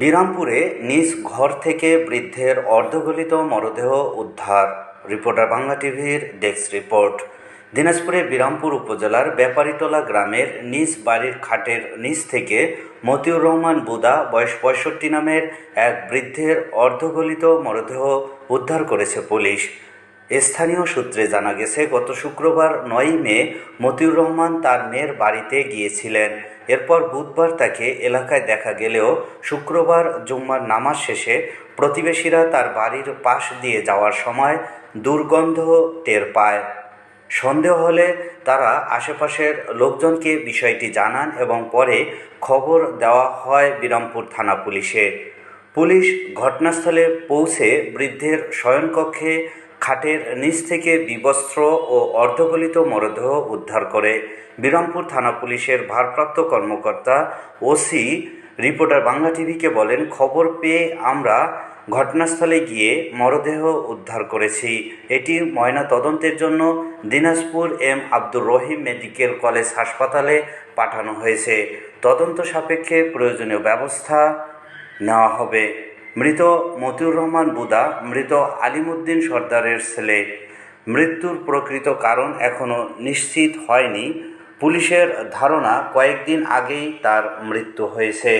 বিরামপুরে নিজ ঘর থেকে বৃদ্ধের অর্ধগলিত মরদেহ উদ্ধার। রিপোর্টার বাংলা টিভির ডেস্ক রিপোর্ট। দিনাজপুরে বিরামপুর উপজেলার ব্যাপারীটোলা গ্রামের নিজ বাড়ির খাটের নিচ থেকে মতিউর রহমান বুদা, বয়স পঁয়ষট্টি নামের এক বৃদ্ধের অর্ধগলিত মরদেহ উদ্ধার করেছে পুলিশ। স্থানীয় সূত্রে জানা গেছে, গত শুক্রবার নয়ই মে মতিউর রহমান তার মেয়ের বাড়িতে গিয়েছিলেন। এরপর বুধবার তাকে এলাকায় দেখা গেলেও শুক্রবার জুম্মার নামাজ শেষে প্রতিবেশীরা তার বাড়ির পাশ দিয়ে যাওয়ার সময় দুর্গন্ধ টের পায়। সন্দেহ হলে তারা আশেপাশের লোকজনকে বিষয়টি জানান এবং পরে খবর দেওয়া হয় বিরামপুর থানা পুলিশে। পুলিশ ঘটনাস্থলে পৌঁছে বৃদ্ধের শয়নকক্ষে খাটের নিচ থেকে বিবস্ত্র ও অর্ধগলিত মরদেহ উদ্ধার করে বিরামপুর থানা পুলিশের ভারপ্রাপ্ত কর্মকর্তা ওসি রিপোর্টার বাংলা টিভিকে বলেন, খবর পেয়ে আমরা ঘটনাস্থলে গিয়ে মরদেহ উদ্ধার করেছি। এটি ময়না তদন্তের জন্য Dinajpur M Abdur Rahim medical college হাসপাতালে পাঠানো হয়েছে। তদন্ত সাপেক্ষে প্রয়োজনীয় ব্যবস্থা নেওয়া হবে। মৃত মতিউর রহমান বুদা, মৃত আলিমুদ্দিন সর্দারের ছেলে। মৃত্যুর প্রকৃত কারণ এখনও নিশ্চিত হয়নি। পুলিশের ধারণা কয়েকদিন আগেই তার মৃত্যু হয়েছে।